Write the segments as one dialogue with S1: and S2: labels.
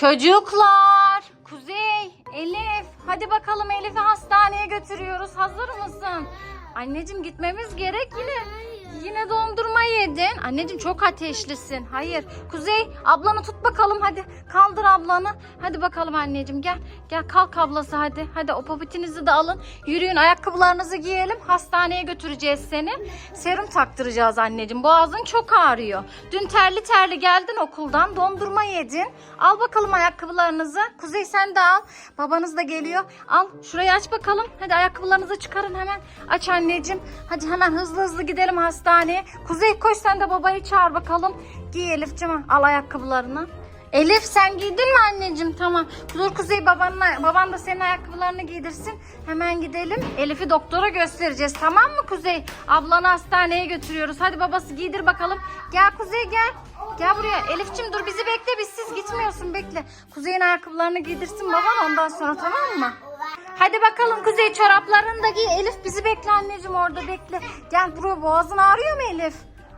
S1: Çocuklar, Kuzey, Elif. Hadi bakalım Elif'i hastaneye götürüyoruz. Hazır mısın? Anneciğim gitmemiz gerek yine. Yine dondurma yedin. Anneciğim çok ateşlisin. Hayır. Kuzey ablanı tut bakalım hadi. Kaldır ablanı. Hadi bakalım anneciğim gel. Gel kalk ablası hadi. Hadi o popitinizi de alın. Yürüyün ayakkabılarınızı giyelim. Hastaneye götüreceğiz seni. Serum taktıracağız anneciğim. Boğazın çok ağrıyor. Dün terli terli geldin okuldan. Dondurma yedin. Al bakalım ayakkabılarınızı. Kuzey sen de al. Babanız da geliyor. Al şurayı aç bakalım. Hadi ayakkabılarınızı çıkarın hemen. Aç anneciğim. Hadi hemen hızlı hızlı gidelim hastaneye. Kuzey koş sen de babayı çağır bakalım. Giy Elif'ciğim al ayakkabılarını. Elif sen giydin mi anneciğim? Tamam. Dur Kuzey babanla, baban da senin ayakkabılarını giydirsin. Hemen gidelim. Elif'i doktora göstereceğiz. Tamam mı Kuzey? Ablanı hastaneye götürüyoruz. Hadi babası giydir bakalım. Gel Kuzey gel. Gel buraya. Elif'ciğim dur bizi bekle. Biz siz gitmiyorsun bekle. Kuzey'in ayakkabılarını giydirsin baban ondan sonra tamam mı? Hadi bakalım Kuzey çoraplarını giy. Elif bizi bekle anneciğim orada bekle. Gel buraya boğazın ağrıyor mu Elif?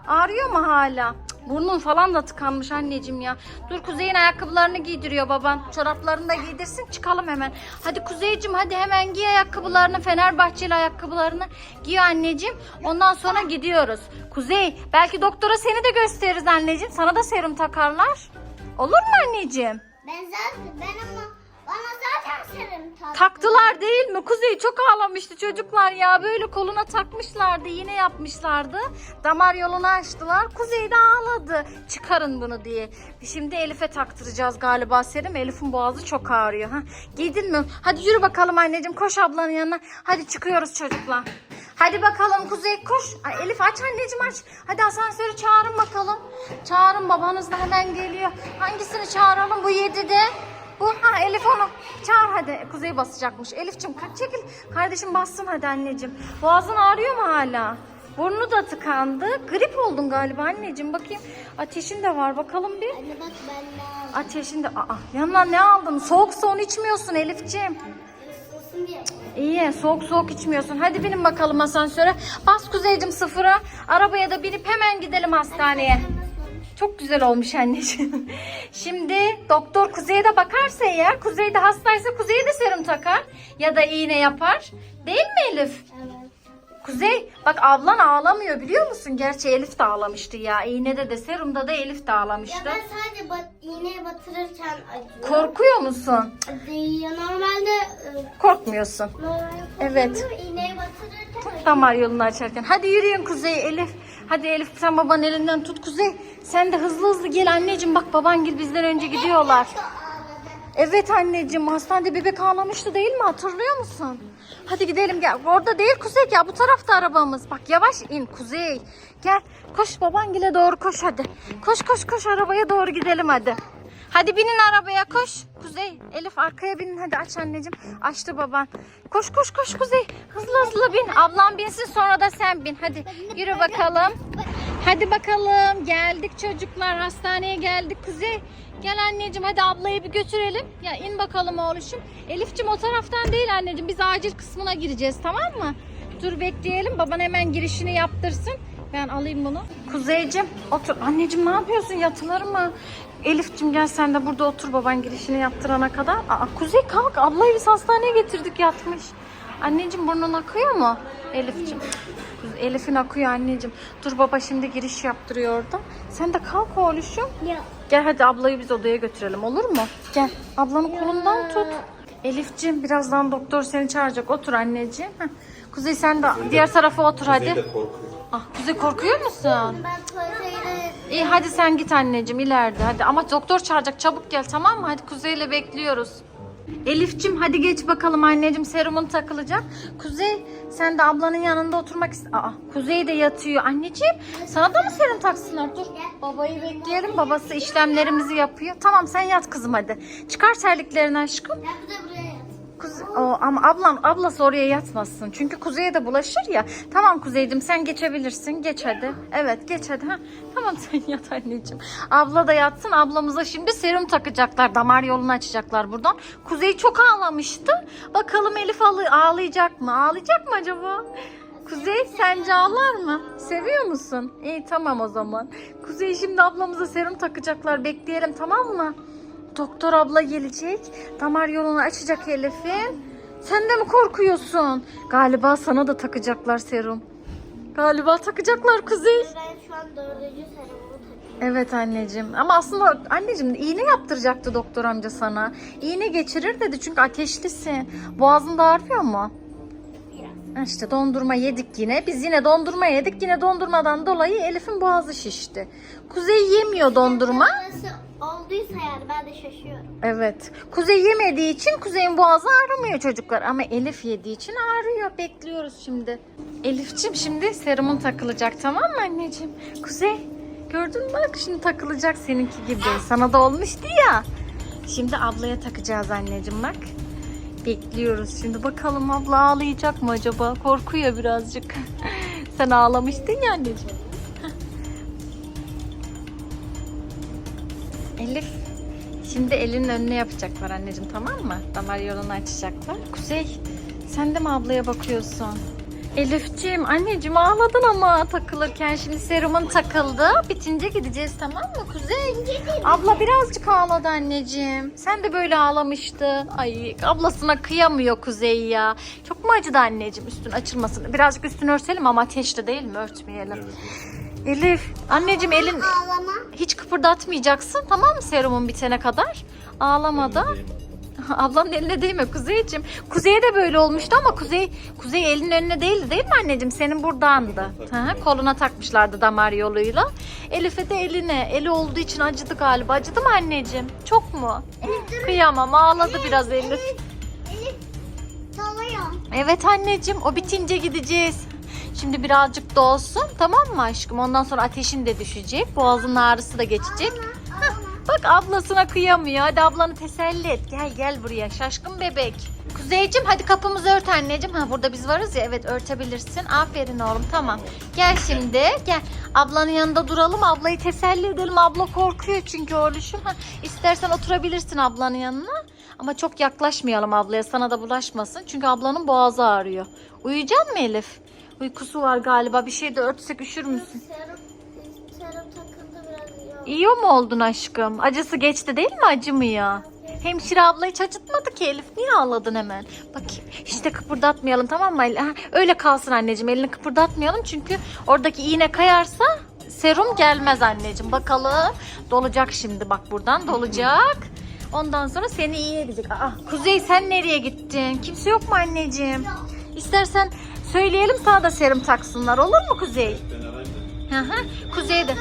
S1: Ağrıyor mu hala? Burnun falan da tıkanmış anneciğim ya. Dur Kuzey'in ayakkabılarını giydiriyor baban. Çoraplarını da giydirsin çıkalım hemen. Hadi Kuzey'cim hadi hemen giy ayakkabılarını. Fenerbahçeli ayakkabılarını giy anneciğim. Ondan sonra gidiyoruz. Kuzey belki doktora seni de gösteririz anneciğim. Sana da serum takarlar. Olur mu anneciğim?
S2: Ben zaten ben ama bana zaten serum taktı.
S1: Taktılar değil mi? Kuzey çok ağlamıştı çocuklar ya. Böyle koluna takmışlardı, yine yapmışlardı. Damar yolunu açtılar. Kuzey de ağladı. Çıkarın bunu diye. Şimdi Elif'e taktıracağız galiba serum. Elif'in boğazı çok ağrıyor. Ha? Giydin mi? Hadi yürü bakalım anneciğim. Koş ablanın yanına. Hadi çıkıyoruz çocuklar. Hadi bakalım Kuzey koş. Ay, Elif aç anneciğim aç. Hadi asansörü çağırın bakalım. Çağırın babanız da hemen geliyor. Hangisini çağıralım bu yedide? Bu ha Elif onu çağır hadi. Kuzey basacakmış. Elifçim ka- çekil. Kardeşim bassın hadi anneciğim. Boğazın ağrıyor mu hala? Burnu da tıkandı. Grip oldun galiba anneciğim. Bakayım. Ateşin de var. Bakalım bir.
S2: Anne bak ben de
S1: Ateşin de. Aa, yanına ne aldın? Soğuk soğuk içmiyorsun Elifciğim. İyi soğuk soğuk içmiyorsun. Hadi binin bakalım asansöre. Bas Kuzeycim sıfıra. Arabaya da binip hemen gidelim hastaneye. Çok güzel olmuş anneciğim. Şimdi doktor Kuzey'e de bakarsa eğer Kuzey de hastaysa Kuzey'e de serum takar. Ya da iğne yapar. Değil mi Elif?
S2: Evet.
S1: Kuzey bak ablan ağlamıyor biliyor musun? Gerçi Elif de ağlamıştı ya. İğnede de serumda da Elif de
S2: Ya
S1: ağlamıştı.
S2: ben sadece bat, iğneye batırırken acıyor.
S1: Korkuyor musun?
S2: Ya normalde e,
S1: Korkmuyorsun.
S2: normal
S1: Evet.
S2: korkuyorum, iğneye batırırken acıyor.
S1: Damar yolunu açarken. Hadi yürüyün Kuzey Elif. Hadi Elif sen babanın elinden tut Kuzey. Sen de hızlı hızlı gel anneciğim. Bak baban gel bizden önce gidiyorlar. Evet anneciğim hastanede bebek ağlamıştı değil mi hatırlıyor musun? Hadi gidelim gel. Orada değil Kuzey ya bu tarafta arabamız. Bak yavaş in Kuzey. Gel koş babangile doğru koş hadi. Koş koş koş arabaya doğru gidelim hadi. Hadi binin arabaya koş. Kuzey Elif arkaya binin hadi aç anneciğim. Açtı baban. Koş koş koş Kuzey. Hızlı hızlı bin. Ablam binsin sonra da sen bin. Hadi yürü bakalım. Hadi bakalım. Geldik çocuklar. Hastaneye geldik Kuzey. Gel anneciğim hadi ablayı bir götürelim. Ya in bakalım oğluşum. Elif'cim o taraftan değil anneciğim. Biz acil kısmına gireceğiz tamam mı? Dur bekleyelim. Baban hemen girişini yaptırsın. Ben alayım bunu. Kuzeycim otur. Anneciğim ne yapıyorsun? Yatılır mı? Elif'cim gel sen de burada otur baban girişini yaptırana kadar. Aa, Kuzey kalk. Ablayı biz hastaneye getirdik yatmış. Anneciğim burnun akıyor mu? Elif'cim. Elif'in akıyor anneciğim. Dur baba şimdi giriş yaptırıyor orada. Sen de kalk oğluşum.
S2: Ya.
S1: Gel hadi ablayı biz odaya götürelim olur mu? Gel ablanın kolundan tut. Elif'ciğim birazdan doktor seni çağıracak. Otur anneciğim. Heh. Kuzey sen de diğer tarafa otur
S3: Kuzey
S1: hadi.
S3: de korkuyor.
S1: Ah, Kuzey korkuyor musun?
S2: Ben tuvalete
S1: İyi hadi sen git anneciğim ileride hadi. Ama doktor çağıracak çabuk gel tamam mı? Hadi Kuzey'le bekliyoruz. Elif'cim hadi geç bakalım anneciğim serumun takılacak. Kuzey sen de ablanın yanında oturmak ist... Aa Kuzey de yatıyor. Anneciğim sana da mı serum taksınlar? Dur babayı bekleyelim. Babası işlemlerimizi yapıyor. Tamam sen yat kızım hadi. Çıkar terliklerini aşkım.
S2: Bu da buraya.
S1: Kuz o, ama ablam ablası oraya yatmasın. Çünkü Kuzey'e de bulaşır ya. Tamam Kuzey'cim sen geçebilirsin. Geç hadi. Evet geç hadi. Ha. Tamam sen yat anneciğim. Abla da yatsın. Ablamıza şimdi serum takacaklar. Damar yolunu açacaklar buradan. Kuzey çok ağlamıştı. Bakalım Elif ağlayacak mı? Ağlayacak mı acaba? Kuzey sence ağlar mı? Seviyor musun? İyi tamam o zaman. Kuzey şimdi ablamıza serum takacaklar. Bekleyelim tamam mı? Doktor abla gelecek. Damar yolunu açacak Elif'in. Sen de mi korkuyorsun? Galiba sana da takacaklar serum. Galiba takacaklar Kuzey.
S2: Ben şu an dördüncü takıyorum.
S1: Evet anneciğim ama aslında anneciğim iğne yaptıracaktı doktor amca sana. İğne geçirir dedi çünkü ateşlisin. Boğazın da ağrıyor mu? İşte dondurma yedik yine. Biz yine dondurma yedik. Yine dondurmadan dolayı Elif'in boğazı şişti. Kuzey yemiyor dondurma.
S2: Nasıl olduysa yani ben de şaşıyorum.
S1: Evet. Kuzey yemediği için Kuzey'in boğazı ağrımıyor çocuklar. Ama Elif yediği için ağrıyor. Bekliyoruz şimdi. Elif'ciğim şimdi serumun takılacak tamam mı anneciğim? Kuzey gördün mü bak şimdi takılacak seninki gibi. Sana da olmuştu ya. Şimdi ablaya takacağız anneciğim bak. Bekliyoruz şimdi bakalım abla ağlayacak mı acaba? Korkuyor birazcık. Sen ağlamıştın ya anneciğim. Elif Şimdi elinin önüne yapacaklar anneciğim tamam mı? Damar yolunu açacaklar. Kuzey sen de mi ablaya bakıyorsun? Elifciğim anneciğim ağladın ama takılırken şimdi serumun takıldı. Bitince gideceğiz tamam mı Kuzey? Abla birazcık ağladı anneciğim. Sen de böyle ağlamıştın. Ay ablasına kıyamıyor Kuzey ya. Çok mu acıdı anneciğim üstün açılmasın? Birazcık üstünü örtelim ama ateşli değil mi? Örtmeyelim. Elif anneciğim elin
S2: Ağlama.
S1: hiç kıpırdatmayacaksın tamam mı serumun bitene kadar? Ağlamada. Ablanın eline değme Kuzeyciğim. Kuzey'e de böyle olmuştu ama Kuzey Kuzey elinin önüne değildi değil mi anneciğim? Senin buradandı. Hı, koluna takmışlardı damar yoluyla. Elif'e de eline. Eli olduğu için acıdı galiba. Acıdı mı anneciğim? Çok mu? Kıyamam ağladı biraz Elif.
S2: Elif. Elif.
S1: Evet anneciğim o bitince gideceğiz. Şimdi birazcık dolsun tamam mı aşkım? Ondan sonra ateşin de düşecek. Boğazın ağrısı da geçecek.
S2: Ağlama.
S1: Bak ablasına kıyamıyor. Hadi ablanı teselli et. Gel gel buraya şaşkın bebek. Kuzeycim hadi kapımızı ört anneciğim. Ha burada biz varız ya evet örtebilirsin. Aferin oğlum tamam. Gel şimdi gel. Ablanın yanında duralım. Ablayı teselli edelim. Abla korkuyor çünkü oğluşum. Ha, istersen oturabilirsin ablanın yanına. Ama çok yaklaşmayalım ablaya sana da bulaşmasın. Çünkü ablanın boğazı ağrıyor. Uyuyacak mı Elif? Uykusu var galiba. Bir şey de örtsek üşür müsün?
S2: İyi
S1: mi oldun aşkım? Acısı geçti değil mi acımıyor? Hemşire abla hiç acıtmadı ki Elif. Niye ağladın hemen? Bakayım. Hiç de kıpırdatmayalım tamam mı? Öyle kalsın anneciğim. Elini kıpırdatmayalım çünkü oradaki iğne kayarsa serum gelmez anneciğim. Bakalım. Dolacak şimdi bak buradan dolacak. Ondan sonra seni iyi edecek. Aa, Kuzey sen nereye gittin? Kimse yok mu anneciğim? İstersen söyleyelim sana da serum taksınlar. Olur mu Kuzey? Hı hı. Kuzey de.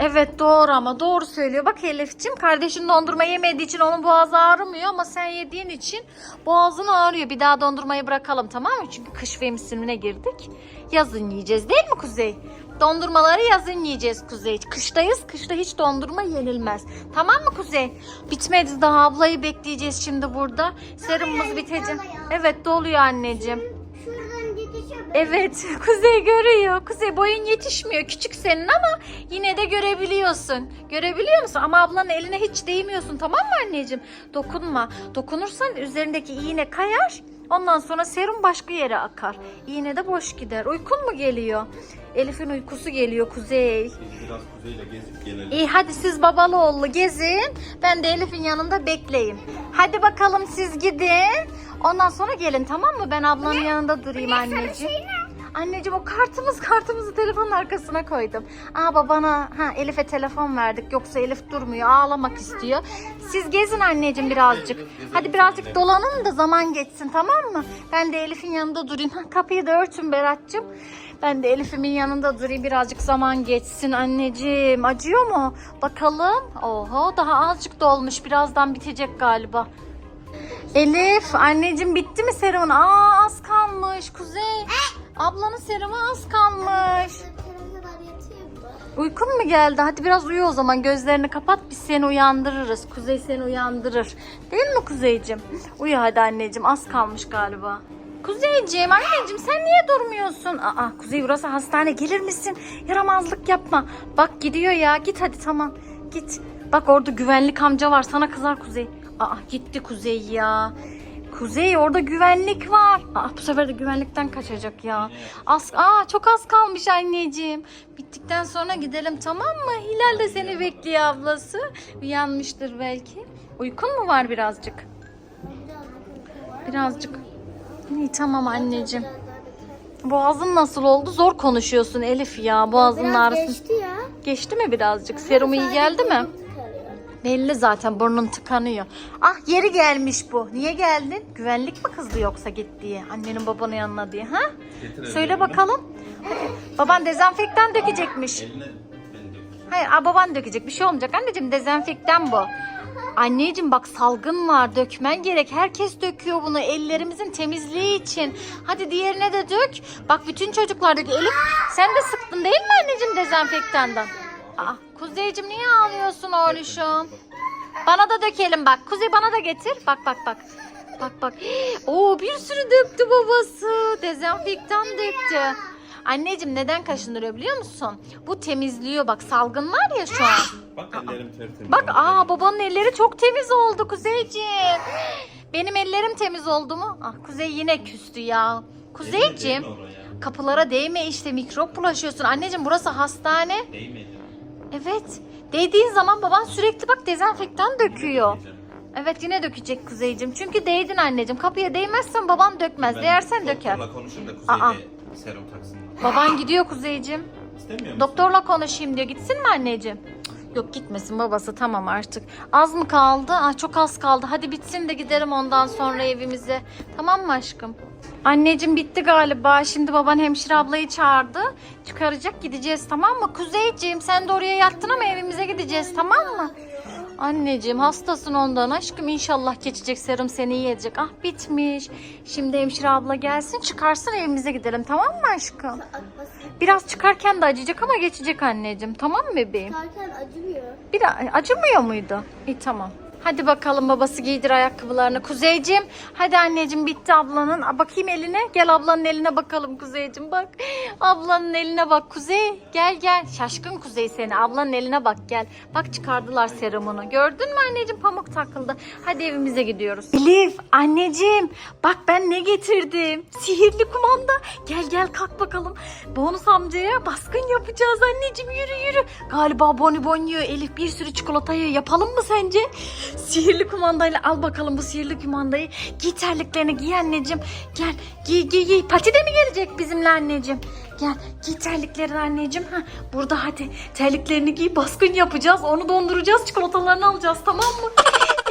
S1: Evet doğru ama doğru söylüyor. Bak Elif'ciğim kardeşin dondurma yemediği için onun boğazı ağrımıyor ama sen yediğin için boğazın ağrıyor. Bir daha dondurmayı bırakalım tamam mı? Çünkü kış mevsimine girdik. Yazın yiyeceğiz değil mi Kuzey? Dondurmaları yazın yiyeceğiz Kuzey. Kıştayız. Kışta hiç dondurma yenilmez. Tamam mı Kuzey? Bitmedi daha ablayı bekleyeceğiz şimdi burada. Serumumuz bitecek. Evet doluyor anneciğim. Evet, Kuzey görüyor. Kuzey boyun yetişmiyor. Küçük senin ama yine de görebiliyorsun. Görebiliyor musun? Ama ablanın eline hiç değmiyorsun tamam mı anneciğim? Dokunma. Dokunursan üzerindeki iğne kayar. Ondan sonra serum başka yere akar. İğne de boş gider. Uykun mu geliyor? Elif'in uykusu geliyor Kuzey.
S3: Biz biraz kuzeyle gezip gelelim.
S1: İyi hadi siz babalı oğlu gezin. Ben de Elif'in yanında bekleyeyim. Hadi bakalım siz gidin. Ondan sonra gelin tamam mı? Ben ablanın yanında durayım anneciğim. Anneciğim o kartımız kartımızı telefonun arkasına koydum. Aa babana ha Elif'e telefon verdik yoksa Elif durmuyor ağlamak istiyor. Siz gezin anneciğim birazcık. Hadi birazcık dolanın da zaman geçsin tamam mı? Ben de Elif'in yanında durayım. Ha, kapıyı da örtün Berat'cığım. Ben de Elif'imin yanında durayım birazcık zaman geçsin anneciğim. Acıyor mu? Bakalım. Oho daha azıcık dolmuş. Birazdan bitecek galiba. Elif anneciğim bitti mi serumun? Aa az kalmış Kuzey. Ablanın serumu az kalmış. Uykun mu geldi? Hadi biraz uyu o zaman. Gözlerini kapat biz seni uyandırırız. Kuzey seni uyandırır. Değil mi Kuzeyciğim? Uyu hadi anneciğim. Az kalmış galiba. Kuzeyciğim anneciğim sen niye durmuyorsun? Aa Kuzey burası hastane gelir misin? Yaramazlık yapma. Bak gidiyor ya git hadi tamam. Git. Bak orada güvenlik amca var sana kızar Kuzey. Aa gitti Kuzey ya. Kuzey orada güvenlik var. Aa, bu sefer de güvenlikten kaçacak ya. Az, aa, çok az kalmış anneciğim. Bittikten sonra gidelim tamam mı? Hilal de seni bekliyor ablası. Uyanmıştır belki. Uykun mu var birazcık? Birazcık. İyi tamam anneciğim. Boğazın nasıl oldu? Zor konuşuyorsun Elif ya. Boğazının
S2: Biraz
S1: ağrısı.
S2: geçti ya.
S1: Geçti mi birazcık? Serum iyi geldi mi? Belli zaten burnun tıkanıyor. Ah yeri gelmiş bu. Niye geldin? Güvenlik mi kızdı yoksa git diye? Annenin babanın yanına diye ha? Söyle bakalım. Hadi. Baban dezenfektan dökecekmiş.
S3: Eline ben dök.
S1: Hayır aa, baban dökecek. Bir şey olmayacak anneciğim dezenfektan bu. Anneciğim bak salgın var dökmen gerek. Herkes döküyor bunu ellerimizin temizliği için. Hadi diğerine de dök. Bak bütün çocuklar döküyor. Elif sen de sıktın değil mi anneciğim dezenfektandan? Aa, Kuzeyciğim niye ağlıyorsun oğluşum? Bana da dökelim bak. Kuzey bana da getir. Bak bak bak. Bak bak. Oo bir sürü döktü babası. Dezenfektan döktü. Anneciğim neden kaşındırıyor biliyor musun? Bu temizliyor bak salgın var ya şu an.
S3: Bak ellerim tertemiz.
S1: Bak aa babanın elleri çok temiz oldu Kuzeyciğim. Benim ellerim temiz oldu mu? Ah Kuzey yine küstü ya. Kuzeyciğim kapılara değme işte mikrop bulaşıyorsun. Anneciğim burası hastane.
S3: Değmedi.
S1: Evet. Değdiğin zaman baban sürekli bak dezenfektan döküyor. Evet yine dökecek Kuzeyciğim. Çünkü değdin anneciğim. Kapıya değmezsen baban dökmez.
S3: Ben
S1: Değersen döker.
S3: Doktorla konuşayım da Kuzey
S1: Aa.
S3: serum taksın.
S1: Baban gidiyor Kuzeyciğim.
S3: İstemiyor musun?
S1: Doktorla konuşayım diyor. Gitsin mi anneciğim? Cık, Yok gitmesin babası tamam artık. Az mı kaldı? Ah, çok az kaldı. Hadi bitsin de giderim ondan sonra evimize. Tamam mı aşkım? Anneciğim bitti galiba. Şimdi baban hemşire ablayı çağırdı. Çıkaracak gideceğiz tamam mı? Kuzeyciğim sen de oraya yattın ama evimize gideceğiz tamam mı? Anneciğim hastasın ondan aşkım inşallah geçecek serum seni iyi edecek. Ah bitmiş. Şimdi hemşire abla gelsin çıkarsın evimize gidelim tamam mı aşkım? Biraz çıkarken de acıyacak ama geçecek anneciğim. Tamam mı bebeğim?
S2: Çıkarken acımıyor.
S1: Biraz acımıyor muydu? İyi tamam. Hadi bakalım babası giydir ayakkabılarını. Kuzeyciğim hadi anneciğim bitti ablanın. Aa, bakayım eline. Gel ablanın eline bakalım Kuzeyciğim bak. Ablanın eline bak Kuzey. Gel gel. Şaşkın Kuzey seni. Ablanın eline bak gel. Bak çıkardılar serumunu. Gördün mü anneciğim pamuk takıldı. Hadi evimize gidiyoruz. Elif anneciğim bak ben ne getirdim. Sihirli kumanda. Gel gel kalk bakalım. Bonus amcaya baskın yapacağız anneciğim yürü yürü. Galiba bonibon yiyor Elif bir sürü çikolata yiyor. Yapalım mı sence? Sihirli kumandayla al bakalım bu sihirli kumandayı. Giy terliklerini giy anneciğim. Gel giy giy giy. Pati de mi gelecek bizimle anneciğim? Gel giy terliklerini anneciğim. Ha, burada hadi terliklerini giy baskın yapacağız. Onu donduracağız çikolatalarını alacağız tamam mı?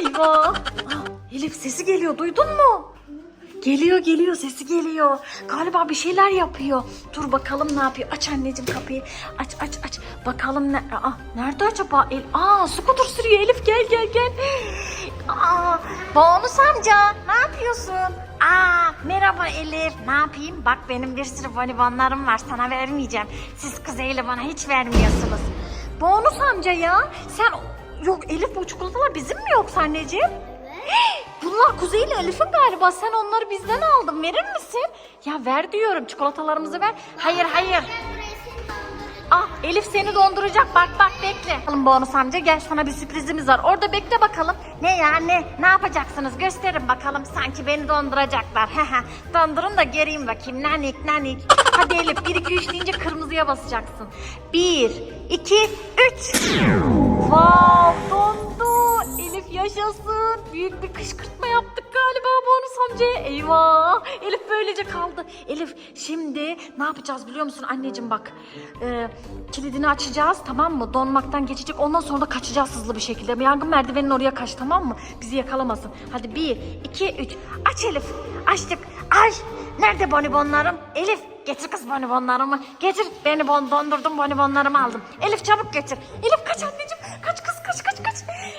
S1: Eyvah. Ah, Elif sesi geliyor duydun mu? Geliyor geliyor sesi geliyor. Galiba bir şeyler yapıyor. Dur bakalım ne yapıyor. Aç anneciğim kapıyı. Aç aç aç. Bakalım ne Aa, nerede acaba? El Aa skuter sürüyor Elif gel gel gel. Aa Bonus amca ne yapıyorsun? Aa merhaba Elif. Ne yapayım? Bak benim bir sürü bonibonlarım var. Sana vermeyeceğim. Siz Kuzey'le bana hiç vermiyorsunuz. Bonus amca ya. Sen yok Elif bu çikolatalar bizim mi yoksa anneciğim? Bunlar Kuzey ile Elif'in galiba. Sen onları bizden aldın. Verir misin? Ya ver diyorum. Çikolatalarımızı ver. Hayır hayır. Ah Elif seni donduracak. Bak bak bekle. Bakalım bonus amca gel sana bir sürprizimiz var. Orada bekle bakalım. Ne ya ne? Ne yapacaksınız? Gösterin bakalım. Sanki beni donduracaklar. Dondurun da göreyim bakayım. Nanik nanik. Hadi Elif 1 2 3 deyince kırmızıya basacaksın. 1 2 3 Wow dondu. Elif yaşasın. Büyük bir kışkırtma yaptık galiba bonus amcaya. Eyvah. Elif böylece kaldı. Elif şimdi ne yapacağız biliyor musun anneciğim bak. Ee, kilidini açacağız tamam mı? Donmaktan geçecek. Ondan sonra da kaçacağız hızlı bir şekilde. Yangın merdivenin oraya kaç tamam mı? Bizi yakalamasın. Hadi bir, iki, üç. Aç Elif. Açtık. Aç. Nerede bonibonlarım? Elif getir kız bonibonlarımı. Getir. Beni bon dondurdum bonibonlarımı aldım. Elif çabuk getir. Elif kaç anneciğim. Kaç kız kaç kaç kaç.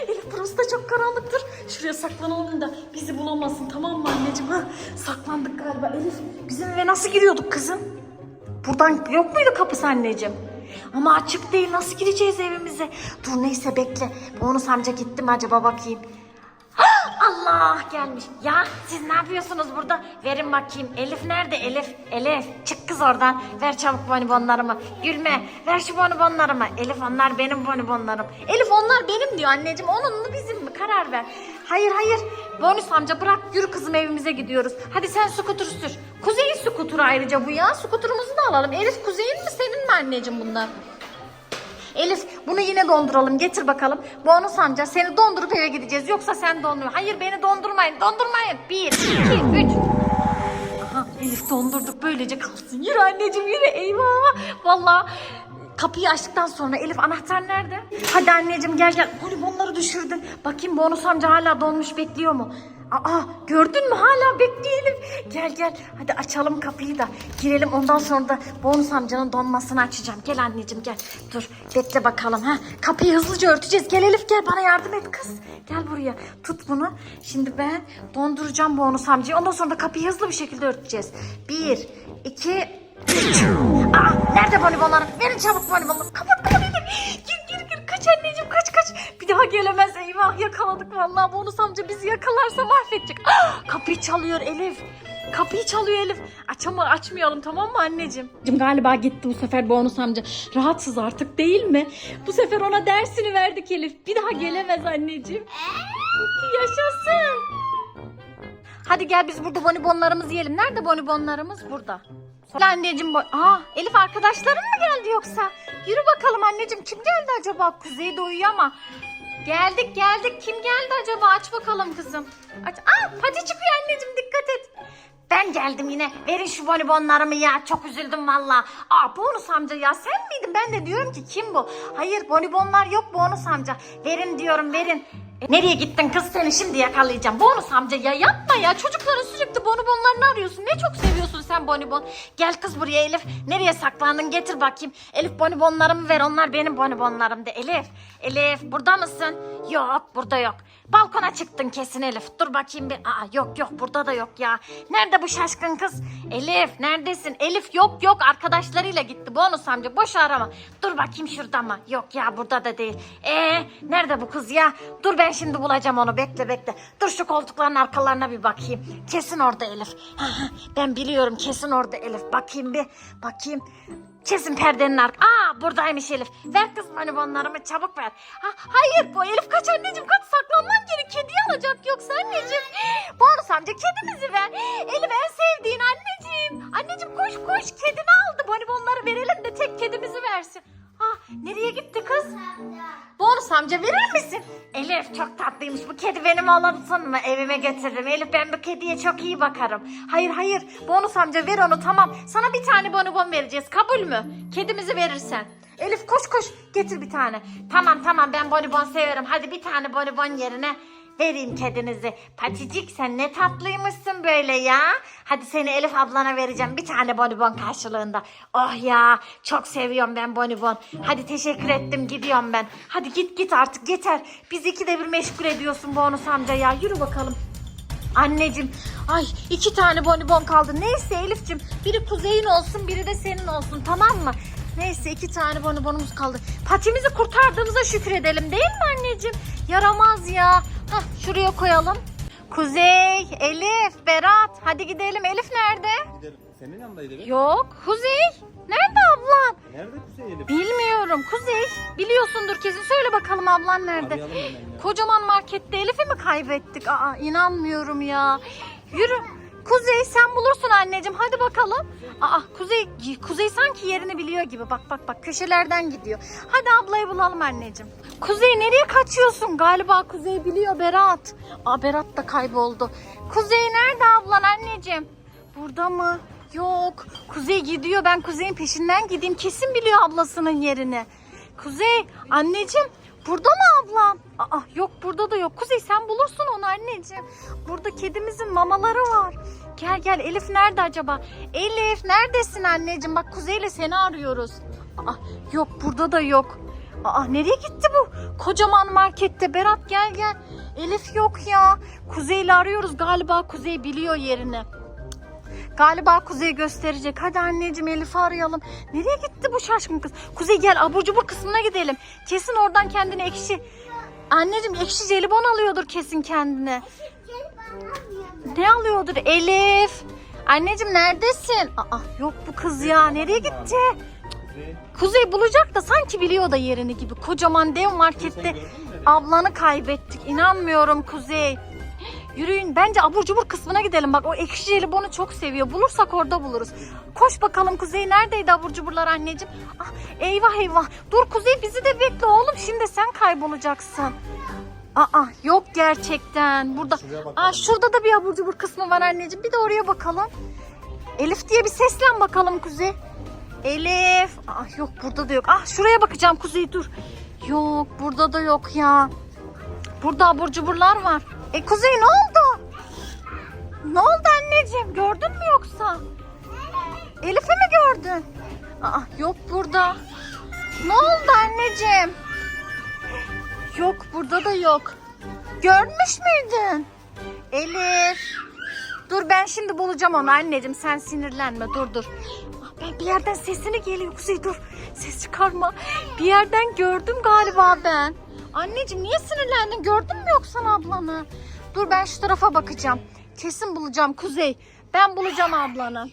S1: Elif burası da çok karanlıktır. Şuraya saklanalım da bizi bulamasın tamam mı anneciğim? Ha? Saklandık galiba. Elif bizim eve nasıl giriyorduk kızım? Buradan yok muydu kapısı anneciğim? Ama açık değil. Nasıl gireceğiz evimize? Dur neyse bekle. Bonus amca gitti mi acaba bakayım. Ah, Allah gelmiş. Ya siz ne yapıyorsunuz burada? Verin bakayım. Elif nerede Elif? Elif çık kız oradan. Ver çabuk bonibonlarımı. Gülme. Ver şu bonibonlarımı. Elif onlar benim bonibonlarım. Elif onlar benim diyor anneciğim. Onun mu bizim mi? Karar ver. Hayır hayır. Bonus amca bırak yürü kızım evimize gidiyoruz. Hadi sen skuturu sür. Kuzey'in skuturu ayrıca bu ya. Skuturumuzu da alalım. Elif Kuzey'in mi senin mi anneciğim bunlar? Elif bunu yine donduralım. Getir bakalım. Bonus amca seni dondurup eve gideceğiz. Yoksa sen dondur. Hayır beni dondurmayın. Dondurmayın. Bir, iki, üç. Aha, Elif dondurduk. Böylece kalsın. Yürü anneciğim yürü. Eyvah. Vallahi kapıyı açtıktan sonra Elif anahtar nerede? Hadi anneciğim gel gel. Bonibonları düşürdün. Bakayım bonus amca hala donmuş bekliyor mu? Aa gördün mü hala bekliyor Elif. Gel gel hadi açalım kapıyı da girelim ondan sonra da bonus amcanın donmasını açacağım. Gel anneciğim gel. Dur bekle bakalım ha. Kapıyı hızlıca örteceğiz. Gel Elif gel bana yardım et kız. Gel buraya tut bunu. Şimdi ben donduracağım bonus amcayı. Ondan sonra da kapıyı hızlı bir şekilde örteceğiz. Bir, iki, üç. Aa nerede bonibonlarım? Verin çabuk bonibonları. Kapat kapat Elif. Kaç anneciğim kaç kaç. Bir daha gelemez eyvah yakaladık vallahi bonus amca bizi yakalarsa mahvedecek. Ah, kapıyı çalıyor Elif. Kapıyı çalıyor Elif. Açama açmayalım tamam mı anneciğim? Galiba gitti bu sefer bonus amca. Rahatsız artık değil mi? Bu sefer ona dersini verdik Elif. Bir daha gelemez anneciğim. Yaşasın. Hadi gel biz burada bonibonlarımızı yiyelim. Nerede bonibonlarımız? Burada. Anneciğim. Bo- Aa, Elif arkadaşların mı geldi yoksa? Yürü bakalım anneciğim. Kim geldi acaba? Kuzey de uyuyor ama. Geldik geldik. Kim geldi acaba? Aç bakalım kızım. Aç. Aa, Pati çıkıyor anneciğim. Dikkat et. Ben geldim yine. Verin şu bonibonlarımı ya. Çok üzüldüm valla. Aa bonus amca ya sen miydin? Ben de diyorum ki kim bu? Hayır bonibonlar yok bonus amca. Verin diyorum verin. E, Nereye gittin kız seni şimdi yakalayacağım. Bonus amca ya yapma ya. Çocukların sürekli bonibonlarını arıyorsun. Ne çok seviyorsun sen bonibon. Gel kız buraya Elif. Nereye saklandın getir bakayım. Elif bonibonlarımı ver onlar benim bonibonlarım de. Elif. Elif burada mısın? Yok burada yok. Balkona çıktın kesin Elif. Dur bakayım bir. Aa yok yok burada da yok ya. Nerede bu şaşkın kız? Elif neredesin? Elif yok yok arkadaşlarıyla gitti. Bonus amca boş arama. Dur bakayım şurada mı? Yok ya burada da değil. Ee nerede bu kız ya? Dur ben şimdi bulacağım onu. Bekle bekle. Dur şu koltukların arkalarına bir bakayım. Kesin orada Elif. ben biliyorum kesin orada Elif. Bakayım bir. Bakayım. Kesin perdenin ark. Aa buradaymış Elif. Ver kız bonibonlarımı çabuk ver. Ha, hayır bu Elif kaç anneciğim kaç saklanman gerek. Kediyi alacak yoksa anneciğim. Bonus amca kedimizi ver. Elif en sevdiğin anneciğim. Anneciğim koş koş kedini aldı. Bonibonları verelim de tek kedimizi versin. Ah nereye gitti kız? Bonus amca verir misin? Elif çok tatlıymış. Bu kedi benim olsun mu? Evime getirdim. Elif ben bu kediye çok iyi bakarım. Hayır hayır. Bonus amca ver onu tamam. Sana bir tane bonibon vereceğiz. Kabul mü? Kedimizi verirsen. Elif koş koş getir bir tane. Tamam tamam ben bonibon severim. Hadi bir tane bonibon yerine vereyim kedinizi. Paticik sen ne tatlıymışsın böyle ya. Hadi seni Elif ablana vereceğim bir tane bonibon karşılığında. Oh ya çok seviyorum ben bonibon. Hadi teşekkür ettim gidiyorum ben. Hadi git git artık yeter. Biz ikide bir meşgul ediyorsun bonus amca ya. Yürü bakalım. Anneciğim ay iki tane bonibon kaldı. Neyse Elif'cim biri kuzeyin olsun biri de senin olsun tamam mı? Neyse iki tane bonibonumuz kaldı. Patimizi kurtardığımıza şükredelim değil mi anneciğim? Yaramaz ya. Şuraya koyalım. Kuzey, Elif, Berat hadi gidelim. Elif nerede?
S3: Gidelim. Senin yanındaydı be.
S1: Yok. Kuzey. Nerede ablan?
S3: Nerede Kuzey Elif?
S1: Bilmiyorum. Kuzey. Biliyorsundur kesin. Söyle bakalım ablan nerede?
S3: Arayalım hemen ya.
S1: Kocaman markette Elif'i mi kaybettik? Aa inanmıyorum ya. Yürü. Kuzey sen bulursun anneciğim. Hadi bakalım. Aa Kuzey Kuzey sanki yerini biliyor gibi. Bak bak bak köşelerden gidiyor. Hadi ablayı bulalım anneciğim. Kuzey nereye kaçıyorsun? Galiba Kuzey biliyor Berat. Aa Berat da kayboldu. Kuzey nerede ablan anneciğim? Burada mı? Yok. Kuzey gidiyor. Ben Kuzey'in peşinden gideyim. Kesin biliyor ablasının yerini. Kuzey anneciğim burada mı ablam? Aa yok burada da yok. Kuzey sen bulursun onu anneciğim. Burada kedimizin mamaları var. Gel gel Elif nerede acaba? Elif neredesin anneciğim? Bak Kuzey'le seni arıyoruz. Aa yok burada da yok. Aa nereye gitti bu? Kocaman markette. Berat gel gel. Elif yok ya. Kuzey'le arıyoruz. Galiba Kuzey biliyor yerini. Galiba Kuzey gösterecek. Hadi anneciğim Elif'i arayalım. Nereye gitti bu şaşkın kız? Kuzey gel abur cubur kısmına gidelim. Kesin oradan kendine ekşi. Anneciğim ekşi jelibon alıyordur kesin kendine. Ne alıyordur Elif? Anneciğim neredesin? Aa yok bu kız ya. Nereye gitti?
S3: Kuzey.
S1: Bulacak da sanki biliyor da yerini gibi. Kocaman dev markette ablanı kaybettik. İnanmıyorum Kuzey. Yürüyün bence abur cubur kısmına gidelim. Bak o ekşi jelibonu çok seviyor. Bulursak orada buluruz. Koş bakalım Kuzey neredeydi abur cuburlar anneciğim? Ah, eyvah eyvah. Dur Kuzey bizi de bekle oğlum. Şimdi sen kaybolacaksın. Aa yok gerçekten. Burada. Aa şurada da bir abur cubur kısmı var anneciğim. Bir de oraya bakalım. Elif diye bir seslen bakalım Kuzey. Elif. Ah yok burada da yok. Ah şuraya bakacağım Kuzey dur. Yok burada da yok ya. Burada abur cuburlar var. E Kuzey ne oldu? Ne oldu anneciğim? Gördün mü yoksa? Elif'i mi gördün? Aa yok burada. Ne oldu anneciğim? Yok burada da yok. Görmüş müydün? Elif. Dur ben şimdi bulacağım onu anneciğim. Sen sinirlenme dur dur. Bir yerden sesini geliyor Kuzey dur. Ses çıkarma. Bir yerden gördüm galiba ben. Anneciğim niye sinirlendin? Gördün mü yoksa ablanı? Dur ben şu tarafa bakacağım. Kesin bulacağım Kuzey. Ben bulacağım ablanı.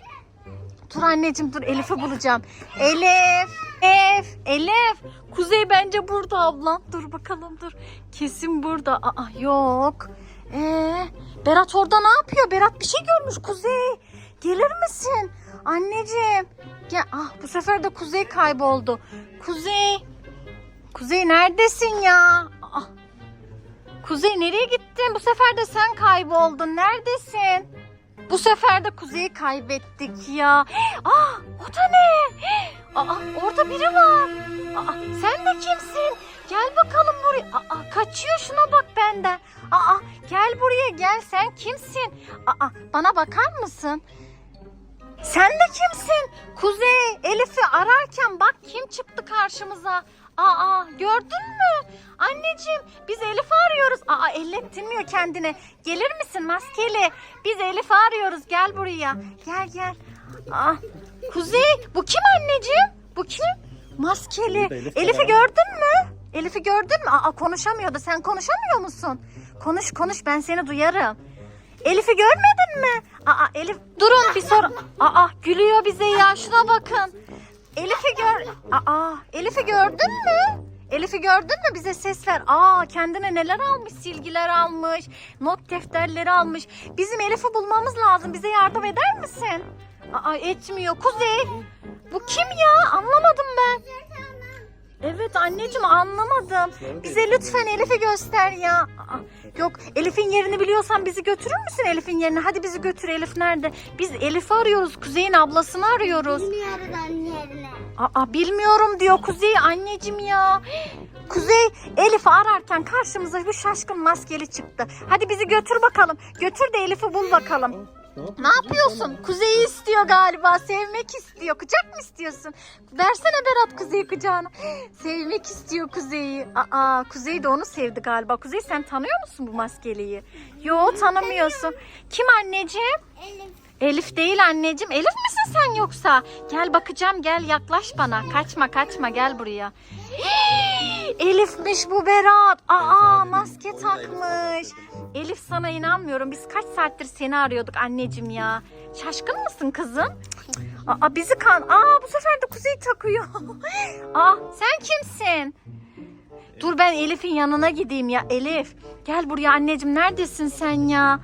S1: Dur anneciğim dur Elif'i bulacağım. Elif. Elif. Elif. Kuzey bence burada ablam. Dur bakalım dur. Kesin burada. Aa yok. Ee, Berat orada ne yapıyor? Berat bir şey görmüş Kuzey. Gelir misin? Anneciğim. Gel. Ah bu sefer de Kuzey kayboldu. Kuzey. Kuzey neredesin ya? Aa, Kuzey nereye gittin? Bu sefer de sen kayboldun. Neredesin? Bu sefer de Kuzey'i kaybettik ya. Aa, o da ne? Aa, orada biri var. Aa, sen de kimsin? Gel bakalım buraya. Aa, kaçıyor şuna bak benden. Aa, gel buraya gel. Sen kimsin? Aa, bana bakar mısın? Sen de kimsin? Kuzey, Elif'i ararken bak kim çıktı karşımıza. Aa, gördün mü? Anneciğim, biz Elif'i arıyoruz. Aa, ellettirmiyor kendine. Gelir misin maskeli? Biz Elif'i arıyoruz. Gel buraya. Gel gel. Aa, Kuzey, bu kim anneciğim? Bu kim? Maskeli.
S3: Elif
S1: Elif'i gördün mü? Elif'i gördün mü? Aa, konuşamıyordu. Sen konuşamıyor musun? Konuş konuş ben seni duyarım. Elif'i görmedin mi? Elif durun bir sor. Aa gülüyor bize ya şuna bakın. Elif'i gör. Aa Elif'i gördün mü? Elif'i gördün mü bize ses ver. Aa kendine neler almış silgiler almış. Not defterleri almış. Bizim Elif'i bulmamız lazım. Bize yardım eder misin? Aa etmiyor. Kuzey. Bu kim ya? Anlamadım ben. Evet anneciğim anlamadım. Bize lütfen Elif'i göster ya. Aa, yok Elif'in yerini biliyorsan bizi götürür müsün Elif'in yerine? Hadi bizi götür Elif nerede? Biz Elif'i arıyoruz. Kuzey'in ablasını arıyoruz.
S2: Bilmiyorum yerine.
S1: Aa bilmiyorum diyor Kuzey anneciğim ya. Kuzey Elif'i ararken karşımıza bu şaşkın maskeli çıktı. Hadi bizi götür bakalım. Götür de Elif'i bul bakalım. Ne yapıyorsun? Kuzey'i istiyor galiba. Sevmek istiyor. Kucak mı istiyorsun? Versene Berat Kuzey'i kucağına. Sevmek istiyor Kuzey'i. Aa, Kuzey de onu sevdi galiba. Kuzey sen tanıyor musun bu maskeliyi? Yo tanımıyorsun. Kim anneciğim?
S2: Elif.
S1: Elif değil anneciğim. Elif misin sen yoksa? Gel bakacağım gel yaklaş bana. Kaçma kaçma gel buraya. Elif'miş bu Berat. Aa maske takmış. Elif sana inanmıyorum. Biz kaç saattir seni arıyorduk anneciğim ya. Şaşkın mısın kızım? Aa bizi kan. Aa bu sefer de Kuzey takıyor. Aa sen kimsin? Dur ben Elif'in yanına gideyim ya. Elif gel buraya anneciğim neredesin sen ya?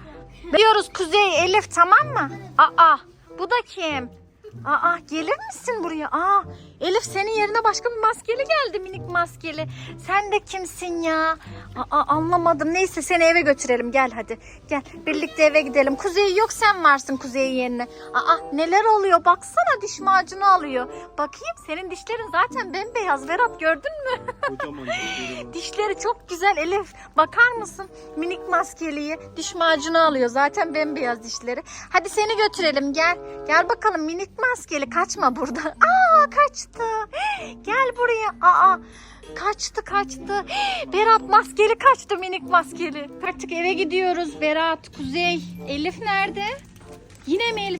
S1: Diyoruz Kuzey Elif tamam mı? Aa bu da kim? Aa gelir misin buraya? Aa Elif senin yerine başka bir maskeli geldi minik maskeli. Sen de kimsin ya? Aa anlamadım. Neyse seni eve götürelim gel hadi. Gel birlikte eve gidelim. Kuzey yok sen varsın Kuzey'in yerine. Aa neler oluyor? Baksana diş macunu alıyor. Bakayım senin dişlerin zaten bembeyaz. Berat gördün mü?
S3: Kocaman dişleri
S1: Dişleri çok güzel Elif. Bakar mısın? Minik maskeliyi diş macunu alıyor. Zaten bembeyaz dişleri. Hadi seni götürelim gel. Gel bakalım minik maskeli kaçma burada. Aa kaçtı. Gel buraya. Aa kaçtı kaçtı. Berat maskeli kaçtı minik maskeli. Artık eve gidiyoruz Berat, Kuzey. Elif nerede? Yine mi Elif?